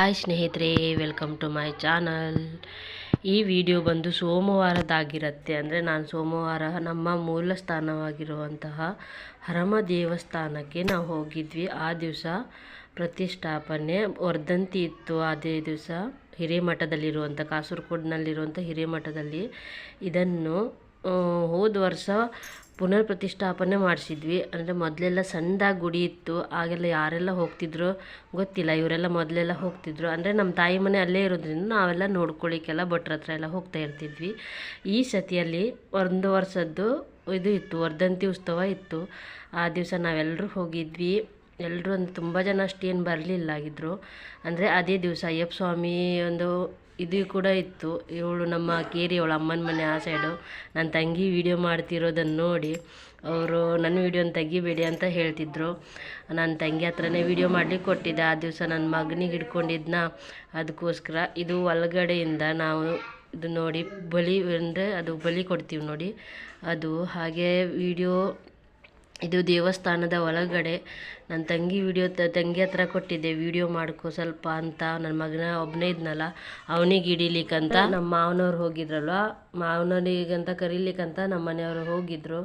Hi ಸ್ನೇಹಿತರೆ welcome to my channel ಈ video ಬಂದು ಸೋಮವಾರದಾಗಿರುತ್ತೆ. ಅಂದರೆ ನಾನು ಸೋಮವಾರ ನಮ್ಮ ಮೂಲ ಸ್ಥಾನವಾಗಿರುವಂತಹ ಹರಮ ದೇವಸ್ಥಾನಕ್ಕೆ ನಾವು ಹೋಗಿದ್ವಿ. ಆ ದಿವಸ ಪ್ರತಿಷ್ಠಾಪನೆ, ವರ್ಧಂತಿ ಇತ್ತು. ಅದೇ ದಿವಸ ಹಿರೇಮಠದಲ್ಲಿರುವಂಥ ಕಾಸರಗೋಡ್ನಲ್ಲಿರುವಂಥ ಹಿರೇಮಠದಲ್ಲಿ ಇದನ್ನು ಹೋದ ವರ್ಷ ಪುನರ್ ಪ್ರತಿಷ್ಠಾಪನೆ ಮಾಡಿಸಿದ್ವಿ. ಅಂದರೆ ಮೊದಲೆಲ್ಲ ಸಣ್ಣದಾಗಿ ಗುಡಿ ಇತ್ತು. ಆಗೆಲ್ಲ ಯಾರೆಲ್ಲ ಹೋಗ್ತಿದ್ರು ಗೊತ್ತಿಲ್ಲ. ಇವರೆಲ್ಲ ಮೊದಲೆಲ್ಲ ಹೋಗ್ತಿದ್ರು. ಅಂದರೆ ನಮ್ಮ ತಾಯಿ ಮನೆ ಅಲ್ಲೇ ಇರೋದ್ರಿಂದ ನಾವೆಲ್ಲ ನೋಡ್ಕೊಳ್ಳಿಕ್ಕೆಲ್ಲ ಭಟ್ರ ಹತ್ರ ಎಲ್ಲ ಹೋಗ್ತಾ ಇರ್ತಿದ್ವಿ. ಈ ಸತಿಯಲ್ಲಿ ಒಂದು ವರ್ಷದ್ದು ಇದು ಇತ್ತು. ವರ್ಧಂತಿ ಉತ್ಸವ ಇತ್ತು. ಆ ದಿವಸ ನಾವೆಲ್ಲರೂ ಹೋಗಿದ್ವಿ. ಎಲ್ಲರೂ ಒಂದು ತುಂಬ ಜನ ಅಷ್ಟೇನು ಬರಲಿಲ್ಲ ಆಗಿದ್ರು ಅಂದರೆ ಅದೇ ದಿವಸ ಅಯ್ಯಪ್ಪ ಸ್ವಾಮಿ ಒಂದು ಇದು ಕೂಡ ಇತ್ತು. ಇವಳು ನಮ್ಮ ಕೇರಿ, ಅವಳ ಅಮ್ಮನ ಮನೆ ಆ ಸೈಡು ನನ್ನ ತಂಗಿ ವಿಡಿಯೋ ಮಾಡ್ತಿರೋದನ್ನು ನೋಡಿ ಅವರು ನನ್ನ ವೀಡಿಯೋನ ತೆಗಿಬೇಡಿ ಅಂತ ಹೇಳ್ತಿದ್ರು. ನನ್ನ ತಂಗಿ ಹತ್ರನೇ ವಿಡಿಯೋ ಮಾಡಲಿಕ್ಕೆ ಕೊಟ್ಟಿದ್ದೆ. ಆ ದಿವಸ ನನ್ನ ಮಗನಿಗೆ ಹಿಡ್ಕೊಂಡಿದ್ನ. ಅದಕ್ಕೋಸ್ಕರ ಇದು ಒಳಗಡೆಯಿಂದ ನಾವು ಇದು ನೋಡಿ ಬಲಿ ಅಂದರೆ ಅದು ಬಲಿ ಕೊಡ್ತೀವಿ ನೋಡಿ. ಅದು ಹಾಗೆ ವಿಡಿಯೋ ಇದು ದೇವಸ್ಥಾನದ ಒಳಗಡೆ. ನನ್ನ ತಂಗಿ ವಿಡಿಯೋ ತಂಗಿ ಹತ್ರ ಕೊಟ್ಟಿದ್ದೆ, ವಿಡಿಯೋ ಮಾಡ್ಕೊ ಸ್ವಲ್ಪ ಅಂತ. ನನ್ನ ಮಗನ ಒಬ್ಬನೇ ಇದ್ನಲ್ಲ, ಅವನಿಗೆ ಹಿಡೀಲಿಕ್ಕಂತ ನಮ್ಮ ಮಾವನವ್ರು ಹೋಗಿದ್ರಲ್ವ? ಮಾವನವ್ರಿಗಂತ ಕರೀಲಿಕ್ಕಂತ ನಮ್ಮ ಮನೆಯವರು ಹೋಗಿದ್ರು.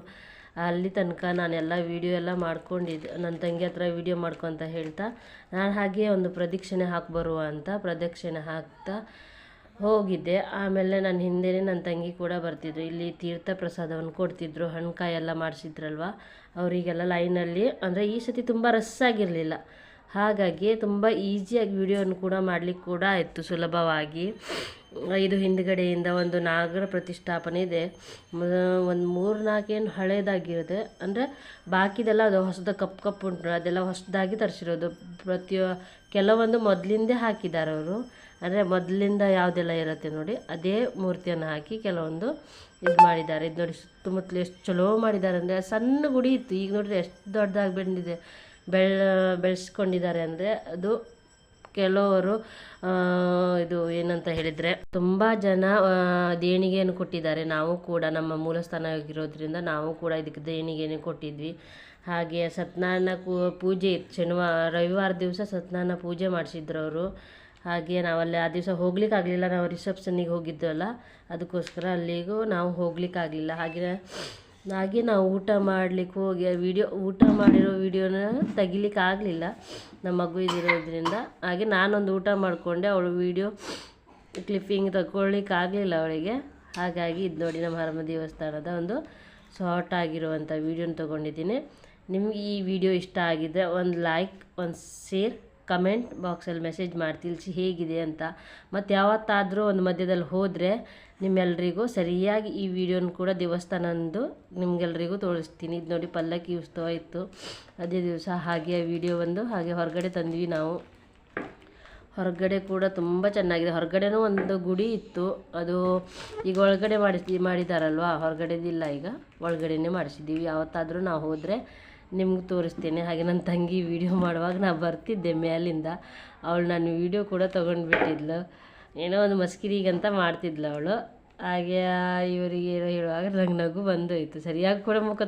ಅಲ್ಲಿ ತನಕ ನಾನೆಲ್ಲ ವಿಡಿಯೋ ಎಲ್ಲ ಮಾಡ್ಕೊಂಡಿದ್ದೆ ನನ್ನ ತಂಗಿ ಹತ್ರ ವಿಡಿಯೋ ಮಾಡ್ಕೊತ ಹೇಳ್ತಾ, ನಾನು ಹಾಗೆ ಒಂದು ಪ್ರದಕ್ಷಿಣೆ ಹಾಕಿ ಬರುವ ಅಂತ ಪ್ರದಕ್ಷಿಣೆ ಹಾಕ್ತಾ ಹೋಗಿದ್ದೆ. ಆಮೇಲೆ ನನ್ನ ಹಿಂದೆಯೇ ನನ್ನ ತಂಗಿ ಕೂಡ ಬರ್ತಿದ್ರು. ಇಲ್ಲಿ ತೀರ್ಥ ಪ್ರಸಾದವನ್ನು ಕೊಡ್ತಿದ್ರು. ಹಣ್ಕಾಯಿ ಎಲ್ಲ ಮಾಡಿಸಿದ್ರಲ್ವ? ಅವರಿಗೆಲ್ಲ ಲೈನಲ್ಲಿ, ಅಂದರೆ ಈ ಸತಿ ತುಂಬ ರಸ್ಸಾಗಿರಲಿಲ್ಲ ಹಾಗಾಗಿ ತುಂಬ ಈಸಿಯಾಗಿ ವಿಡಿಯೋನ ಕೂಡ ಮಾಡಲಿಕ್ಕೆ ಕೂಡ ಆಯಿತು ಸುಲಭವಾಗಿ. ಇದು ಹಿಂದ್ಗಡೆಯಿಂದ ಒಂದು ನಾಗರ ಪ್ರತಿಷ್ಠಾಪನೆ ಇದೆ. ಒಂದು ಮೂರು ನಾಲ್ಕೇನು ಹಳೇದಾಗಿರುತ್ತೆ. ಅಂದರೆ ಬಾಕಿದೆಲ್ಲ ಅದು ಹೊಸದ ಕಪ್ಪು ಕಪ್ಪು ಉಂಟು. ಅದೆಲ್ಲ ಹೊಸದಾಗಿ ತರಿಸಿರೋದು. ಪ್ರತಿಯೊ, ಕೆಲವೊಂದು ಮೊದಲಿಂದೇ ಹಾಕಿದ್ದಾರೆ ಅವರು ಅಂದರೆ ಮೊದಲಿಂದ ಯಾವುದೆಲ್ಲ ಇರುತ್ತೆ ನೋಡಿ, ಅದೇ ಮೂರ್ತಿಯನ್ನು ಹಾಕಿ ಕೆಲವೊಂದು ಇದು ಮಾಡಿದ್ದಾರೆ. ಇದು ನೋಡಿ ಸುತ್ತಮುತ್ತಲು ಎಷ್ಟು ಚಲೋ ಮಾಡಿದ್ದಾರೆ ಅಂದರೆ ಸಣ್ಣ ಗುಡಿ ಇತ್ತು. ಈಗ ನೋಡಿದ್ರೆ ಎಷ್ಟು ದೊಡ್ಡದಾಗಿ ಬೆಳೆದಿದೆ. ಬೆಳ, ಬೆಳೆಸ್ಕೊಂಡಿದ್ದಾರೆ ಅಂದರೆ ಅದು ಕೆಲವರು ಇದು ಏನಂತ ಹೇಳಿದರೆ ತುಂಬ ಜನ ದೇಣಿಗೆಯನ್ನು ಕೊಟ್ಟಿದ್ದಾರೆ. ನಾವು ಕೂಡ ನಮ್ಮ ಮೂಲಸ್ಥಾನ ಆಗಿರೋದ್ರಿಂದ ನಾವು ಕೂಡ ಇದಕ್ಕೆ ದೇಣಿಗೆಯನ್ನು ಕೊಟ್ಟಿದ್ವಿ. ಹಾಗೆ ಸತ್ಯನಾರಾಯಣ ಪೂಜೆ ಇತ್ತು. ಶನಿವಾರ, ರವಿವಾರ ದಿವಸ ಸತ್ಯನಾರಾಯಣ ಪೂಜೆ ಮಾಡಿಸಿದ್ರು ಅವರು ಹಾಗೆ ನಾವಲ್ಲಿ ಆ ದಿವಸ ಹೋಗ್ಲಿಕ್ಕಾಗಲಿಲ್ಲ, ನಾವು ರಿಸೆಪ್ಷನ್ನಿಗೆ ಹೋಗಿದ್ದೆವಲ್ಲ, ಅದಕ್ಕೋಸ್ಕರ ಅಲ್ಲಿಗೂ ನಾವು ಹೋಗ್ಲಿಕ್ಕಾಗಲಿಲ್ಲ. ಹಾಗೆ ಹಾಗೆ ನಾವು ಊಟ ಮಾಡ್ಲಿಕ್ಕೆ ಹೋಗಿ ವಿಡಿಯೋ, ಊಟ ಮಾಡಿರೋ ವೀಡಿಯೋನ ತೆಗಿಲಿಕ್ಕೆ ಆಗಲಿಲ್ಲ ನಮ್ಮ ಮಗು ಇದಿರೋದ್ರಿಂದ. ಹಾಗೆ ನಾನೊಂದು ಊಟ ಮಾಡಿಕೊಂಡೆ, ಅವಳು ವಿಡಿಯೋ ಕ್ಲಿಪ್ಪಿಂಗ್ ತಗೊಳ್ಳಿಕ್ಕೆ ಆಗಲಿಲ್ಲ ಅವಳಿಗೆ. ಹಾಗಾಗಿ ಇದು ನೋಡಿ ನಮ್ಮ ಹರಮ ದೇವಸ್ಥಾನದ ಒಂದು ಶಾರ್ಟ್ ಆಗಿರುವಂಥ ವೀಡಿಯೋನ ತೊಗೊಂಡಿದ್ದೀನಿ. ನಿಮ್ಗೆ ಈ ವಿಡಿಯೋ ಇಷ್ಟ ಆಗಿದ್ದರೆ ಒಂದು ಲೈಕ್, ಒಂದು ಶೇರ್ ಕಮೆಂಟ್ ಬಾಕ್ಸಲ್ಲಿ ಮೆಸೇಜ್ ಮಾಡಿ ತಿಳಿಸಿ ಹೇಗಿದೆ ಅಂತ. ಮತ್ತು ಯಾವತ್ತಾದರೂ ಒಂದು ಮಧ್ಯದಲ್ಲಿ ಹೋದರೆ ನಿಮ್ಮೆಲ್ರಿಗೂ ಸರಿಯಾಗಿ ಈ ವಿಡಿಯೋನ ಕೂಡ ದೇವಸ್ಥಾನಂದು ನಿಮಗೆಲ್ಲರಿಗೂ ತೋರಿಸ್ತೀನಿ. ಇದು ನೋಡಿ ಪಲ್ಲಕ್ಕಿ ಉತ್ಸವ ಇತ್ತು. ಅದೇ ದಿವಸ ಹಾಗೆ ಆ ವಿಡಿಯೋ ಒಂದು ಹಾಗೆ ಹೊರಗಡೆ ತಂದ್ವಿ ನಾವು. ಹೊರಗಡೆ ಕೂಡ ತುಂಬ ಚೆನ್ನಾಗಿದೆ. ಹೊರಗಡೆನೂ ಒಂದು ಗುಡಿ ಇತ್ತು. ಅದು ಈಗ ಒಳಗಡೆ ಮಾಡಿಸಿ ಮಾಡಿದಾರಲ್ವ? ಹೊರಗಡೆದಿಲ್ಲ ಈಗ. ಒಳಗಡೆನೇ ಮಾಡಿಸಿದ್ದೀವಿ. ಯಾವತ್ತಾದರೂ ನಾವು ಹೋದರೆ ನಿಮ್ಗೆ ತೋರಿಸ್ತೀನಿ. ಹಾಗೆ ನನ್ನ ತಂಗಿ ವೀಡಿಯೋ ಮಾಡುವಾಗ ನಾನು ಬರ್ತಿದ್ದೆ ಮೇಲಿಂದ. ಅವಳು ನಾನು ವಿಡಿಯೋ ಕೂಡ ತೊಗೊಂಡ್ಬಿಟ್ಟಿದ್ಲು. ಏನೋ ಒಂದು ಮಸ್ಕಿರಿಗಂತ ಮಾಡ್ತಿದ್ಲು ಅವಳು. ಹಾಗೆ ಇವರಿಗೆ ಏನೋ ಹೇಳುವಾಗ ನಂಗೆ ನಗು ಬಂದೋಯ್ತು. ಸರಿಯಾಗಿ ಕೂಡ ಮುಖ